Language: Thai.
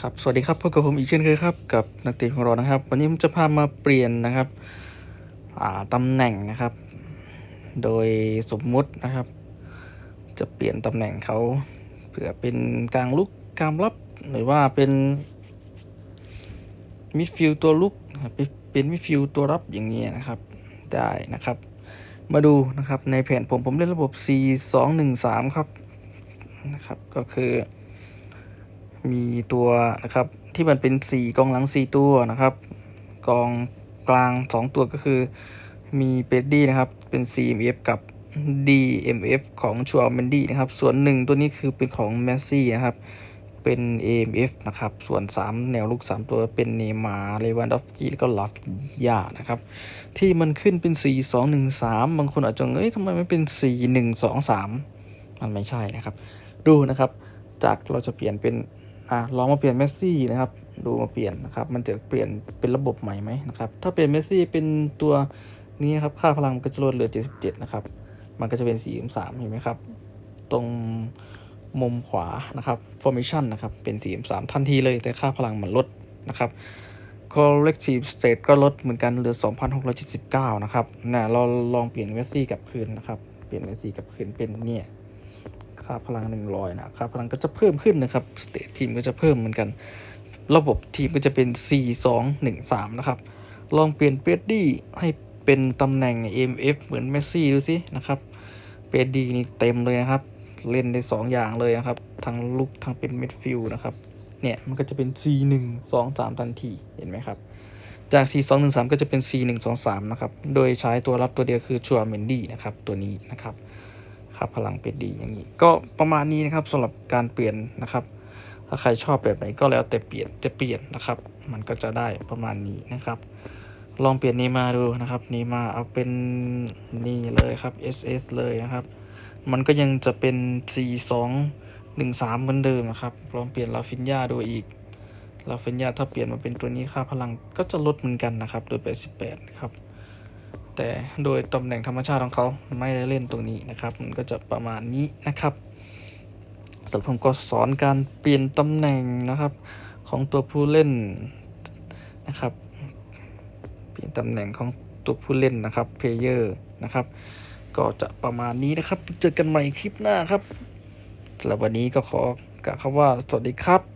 ครับสวัสดีครับพบกับผมอีกเช่นเคยครับกับนักเตะของเรานะครับ วันนี้ผมจะพามาเปลี่ยนนะครับตำแหน่งนะครับ โดยสมมุตินะครับ จะเปลี่ยนตำแหน่งเขาเผื่อเป็นกลางลุกกลางรับหรือว่าเป็นมิดฟิลด์ตัวลุกเป็นเป็นมิดฟิลด์ตัวรับอย่างเงี้ยนะครับได้นะครับ มาดูนะครับในแผนผมผมเล่นระบบ 4 2 1 3 ครับนะครับ ก็คือ มีตัวนะครับที่มันเป็นสี่กองหลังสี่ตัวนะครับกองกลางสองตัวก็คือมีเปดดี้นะครับเป็น CMF กับ DMF ของชัวร์เมนดี้นะครับ ส่วนหนึ่งตัวนี้คือเป็นของแมสซี่นะครับ เป็น AMF นะครับ ส่วน 3 แนวลุก3 ตัวเป็นเนมาร์เลวันดอฟกี้แล้วก็ลาฟยานะครับ ที่มันขึ้นเป็น 4 2 1 3 บางคนอาจจะเอ้ยทำไมไม่เป็น 4 1 2 3 มันไม่ใช่นะครับ ดูนะครับ จากเราจะเปลี่ยนเป็น อะลองมาเปลี่ยนเมสซี่นะครับ ดูมาเปลี่ยนนะครับ มันจะเปลี่ยนเป็นระบบใหม่ไหมนะครับ ถ้าเปลี่ยนเมสซี่เป็นตัวนี้ครับ ค่าพลังก็จะลดเหลือ 77 นะครับ มันก็จะเป็น 43 เห็นไหมครับ ตรงมุมขวานะครับ formation นะครับ เป็น 43 ทันทีเลย แต่ค่าพลังมันลดนะครับ collective state ก็ลดเหมือนกันเหลือ 2,679 นะครับนะเราลองเปลี่ยนเมสซี่กลับคืนนะครับ เปลี่ยนเมสซี่กลับคืนเป็นเนี่ยาพลัง 100 นะค่าพลังก็จะเพิ่มขึ้นนะครับสเตททีมก็จะเพิ่มเหมือนกัน ระบบทีมก็จะเป็น 4 2 1 3 นะครับ ลองเปลี่ยนเปดดี้ให้เป็นตำแหน่ง MF เหมือนเมสซี่ดูสินะครับเปดดี้นี่เต็มเลยนะครับ เล่นได้ 2 อย่างเลยนะครับ ทั้งลุกทั้งเป็นมิดฟิลด์นะครับเนี่ยมันก็จะเป็น C 1 2 3 ทันที เห็นไหมครับ จาก C 2 1 3 ก็จะเป็น C 1 2 3 นะครับ โดยใช้ตัวรับตัวเดียวคือชัวร์เมนดี้นะครับ ตัวนี้นะครับ ครับพลังเป็นดีอย่างนี้ ก็ประมาณนี้นะครับสำหรับการเปลี่ยนนะครับ ถ้าใครชอบแบบไหนก็แล้วแต่เปลี่ยนจะเปลี่ยนนะครับ มันก็จะได้ประมาณนี้นะครับ ลองเปลี่ยนนี้มาดูนะครับนี้มาเอาเป็นนี่เลยครับ SS เลยนะครับ มันก็ยังจะเป็น4 2 1 3เหมือนเดิมนะครับลองเปลี่ยนลาฟินยาดูอีกลาฟินยาถ้าเปลี่ยนมาเป็นตัวนี้ค่าพลังก็จะลดเหมือนกันนะครับโดย88นะครับ แต่โดยตำแหน่งธรรมชาติของเขาไม่ได้เล่นตรงนี้นะครับ มันก็จะประมาณนี้นะครับสำหรับผมก็สอนการเปลี่ยนตำแหน่งนะครับของตัวผู้เล่นนะครับ เปลี่ยนตำแหน่งของตัวผู้เล่นนะครับเพลเยอร์นะครับ ก็จะประมาณนี้นะครับ เจอกันใหม่คลิปหน้าครับสำหรับวันนี้ก็ขอกล่าวคำว่าสวัสดีครับ